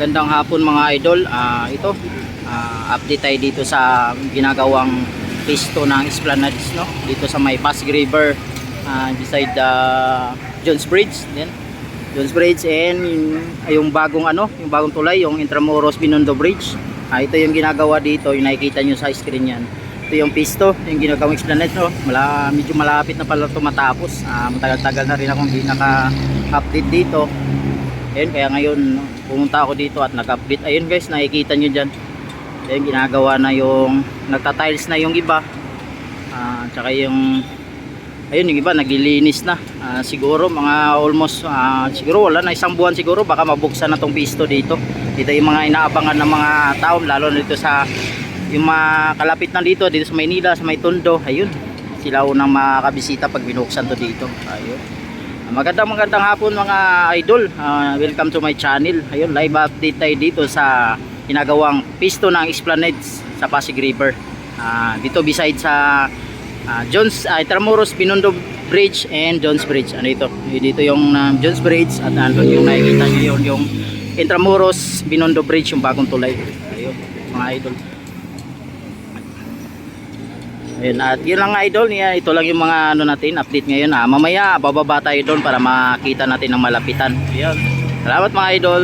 Magandang hapon mga idol. Ah, ito, ah, update tayo dito sa ginagawang pisto ng Esplanades no. Dito sa may Pasig River ah, beside the Jones Bridge, then Jones Bridge and yung bagong ano, yung bagong tulay, yung Intramuros Binondo Bridge. Ah, ito yung ginagawa dito, yung nakikita nyo sa screen yan. Ito yung pisto, yung ginagawang Esplanade no. Mala, medyo malapit na pala ito matapos. Ah, matagal-tagal na rin akong hindi naka-update dito. Ayun, kaya ngayon no, pumunta ako dito at nag-update. Ayun guys, nakikita nyo dyan. Ayun, ginagawa na yung, nagta-tiles na yung iba. Ah, tsaka yung, ayun yung iba, naglilinis na. Ah, siguro mga almost, ah, siguro wala na isang buwan siguro, baka mabuksan na tong pisto dito. Dito yung mga inaabangan ng mga tao, lalo na dito sa, yung mga kalapit na dito, dito sa Maynila, sa May Tondo. Ayun, sila unang makakabisita pag binuksan to dito. Ayun. Magandang magandang hapon mga idol. Ah, welcome to my channel. Ayun, live update tayo dito sa ginagawang pisto ng Esplanades sa Pasig River. Ah, dito beside sa ah, Jones uh, Tramuros Binondo Bridge and Jones Bridge. Ano ito? Dito yung ah, Jones Bridge at andun yung nakikita niyo yun yung Intramuros Binondo Bridge yung bagong tulay. Ayun, mga idol. Ayun, at yun lang idol, niya, ito lang yung mga ano natin, update ngayon. Ah, mamaya bababa tayo doon para makita natin ng malapitan. Ayun. Salamat mga idol.